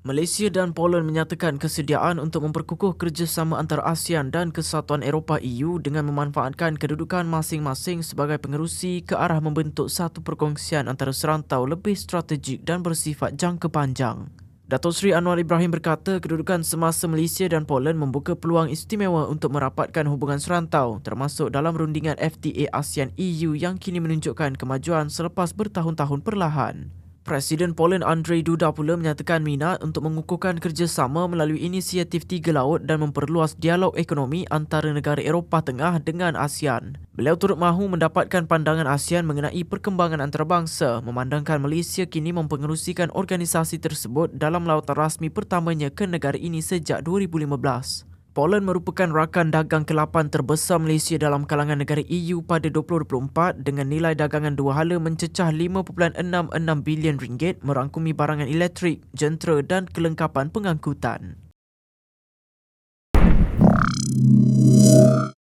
Malaysia dan Poland menyatakan kesediaan untuk memperkukuh kerjasama antara ASEAN dan Kesatuan Eropah EU dengan memanfaatkan kedudukan masing-masing sebagai pengerusi ke arah membentuk satu perkongsian antara serantau lebih strategik dan bersifat jangka panjang. Datuk Seri Anwar Ibrahim berkata kedudukan semasa Malaysia dan Poland membuka peluang istimewa untuk merapatkan hubungan serantau termasuk dalam rundingan FTA ASEAN EU yang kini menunjukkan kemajuan selepas bertahun-tahun perlahan. Presiden Poland Andrzej Duda pula menyatakan minat untuk mengukuhkan kerjasama melalui inisiatif Tiga Laut dan memperluas dialog ekonomi antara negara Eropah Tengah dengan ASEAN. Beliau turut mahu mendapatkan pandangan ASEAN mengenai perkembangan antarabangsa memandangkan Malaysia kini mempengerusikan organisasi tersebut dalam lautan rasmi pertamanya ke negara ini sejak 2015. Poland merupakan rakan dagang ke-8 terbesar Malaysia dalam kalangan negara EU pada 2024 dengan nilai dagangan dua hala mencecah 5.66 bilion ringgit merangkumi barangan elektrik, jentera dan kelengkapan pengangkutan.